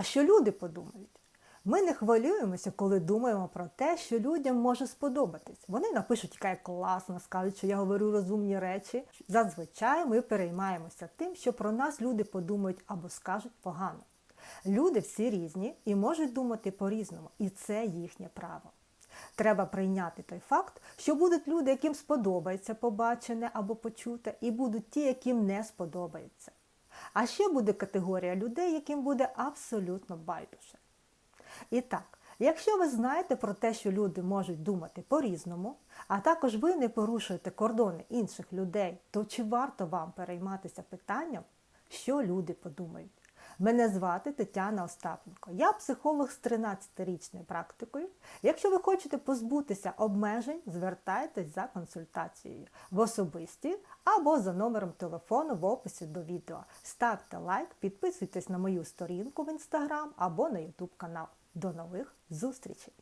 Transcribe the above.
А що люди подумають? Ми не хвилюємося, коли думаємо про те, що людям може сподобатись. Вони напишуть, яка я класна, скажуть, що я говорю розумні речі. Зазвичай ми переймаємося тим, що про нас люди подумають або скажуть погано. Люди всі різні і можуть думати по-різному, і це їхнє право. Треба прийняти той факт, що будуть люди, яким сподобається побачене або почуте, і будуть ті, яким не сподобається. А ще буде категорія людей, яким буде абсолютно байдуже. І так, якщо ви знаєте про те, що люди можуть думати по-різному, а також ви не порушуєте кордони інших людей, то чи варто вам перейматися питанням, що люди подумають? Мене звати Тетяна Остапенко. Я психолог з 13-річною практикою. Якщо ви хочете позбутися обмежень, звертайтесь за консультацією в особисті або за номером телефону в описі до відео. Ставте лайк, підписуйтесь на мою сторінку в інстаграм або на ютуб канал. До нових зустрічей!